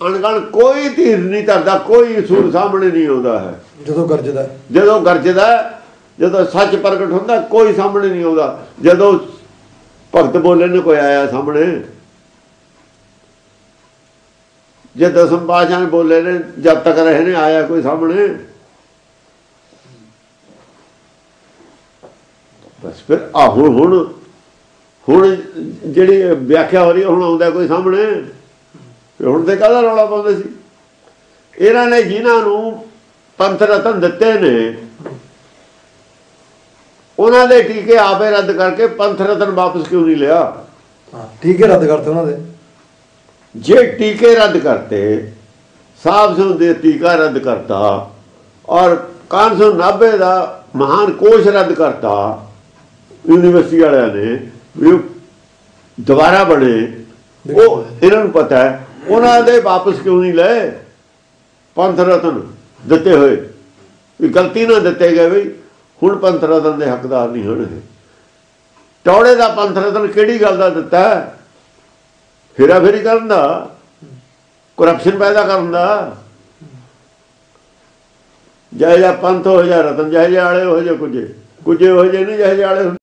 ਅਣਗਣ ਕੋਈ ਧੀਰ ਨਹੀਂ ਧਰਦਾ ਕੋਈ ਸੂਰ ਸਾਹਮਣੇ ਨਹੀਂ ਆਉਂਦਾ ਹੈ। ਜਦੋਂ ਗਰਜਦਾ ਜਦੋਂ ਗਰਜਦਾ ਜਦੋਂ ਸੱਚ ਪ੍ਰਗਟ ਹੁੰਦਾ ਕੋਈ ਸਾਹਮਣੇ ਨਹੀਂ ਆਉਂਦਾ। ਜਦੋਂ ਭਗਤ ਬੋਲੇ ਨੇ ਕੋਈ ਆਇਆ ਸਾਹਮਣੇ। ਜੇ ਦਸਮ ਪਾਸ਼ਾ ਨੇ ਬੋਲੇ ਨੇ ਜਦ ਤੱਕ ਰਹੇ ਨੇ ਆਇਆ ਕੋਈ ਸਾਹਮਣੇ। ਬਸ ਫਿਰ ਆ ਹੁਣ ਹੁਣ ਹੁਣ ਜਿਹੜੀ ਵਿਆਖਿਆ ਹੋ ਰਹੀ ਹੈ, ਹੁਣ ਆਉਂਦਾ ਕੋਈ ਸਾਹਮਣੇ। ਹੁਣ ਤੇ ਕਾਹਦਾ ਰੌਲਾ ਪਾਉਂਦੇ ਸੀ। ਇਹਨਾਂ ਨੇ ਜਿਨ੍ਹਾਂ ਨੂੰ ਪੰਥ ਰਤਨ ਦਿੱਤੇ ਨੇ ਉਹਨਾਂ ਦੇ ਟੀਕੇ ਆਪੇ ਰੱਦ ਕਰਕੇ ਪੰਥ ਰਤਨ ਵਾਪਸ ਕਿਉਂ ਨਹੀਂ ਲਿਆ? ਹੈ ਰੱਦ ਕਰਤੇ ਉਹਨਾਂ ਦੇ। ਜੇ ਟੀਕੇ ਰੱਦ ਕਰਤੇ ਸਾਹਿਬ ਸਿੰਘ ਦੇ ਟੀਕਾ ਰੱਦ ਕਰਤਾ ਔਰ ਕਾਨਸੋ ਨਾਭੇ ਦਾ ਮਹਾਨ ਕੋਸ਼ ਰੱਦ ਕਰਤਾ ਯੂਨੀਵਰਸਿਟੀ ਵਾਲਿਆਂ ਨੇ ਵੀ ਦੁਬਾਰਾ ਬਣੇ ਉਹ ਇਹਨਾਂ ਨੂੰ ਪਤਾ ਹੈ ਉਹਨਾਂ ਦੇ ਵਾਪਸ ਕਿਉਂ ਨਹੀਂ ਲਏ? ਪੰਥ ਰਤਨ ਦਿੱਤੇ ਹੋਏ। ਵੀ ਗਲਤੀ ਨਾਲ ਦਿੱਤੇ ਗਏ ਵੀ ਹੁਣ ਪੰਥ ਰਤਨ ਦੇ ਹੱਕਦਾਰ ਨਹੀਂ ਹੋਣਗੇ। ਟੌੜੇ ਦਾ ਪੰਥ ਰਤਨ ਕਿਹੜੀ ਗੱਲ ਦਾ ਦਿੱਤਾ? ਫੇਰਾ ਫੇਰੀ ਕਰਨ ਦਾ? ਕਰਪਸ਼ਨ ਪੈਦਾ ਕਰਨ ਦਾ? ਜੈ ਜੈ ਪੰਥ ਹੋ ਜਾ ਰਤਨ ਜੈ ਜੈ ਵਾਲੇ ਹੋ ਜਾ ਕੁਝੇ ਕੁਝੇ ਹੋ ਜੇ ਨਹੀਂ ਜੈ ਜੈ ਵਾਲੇ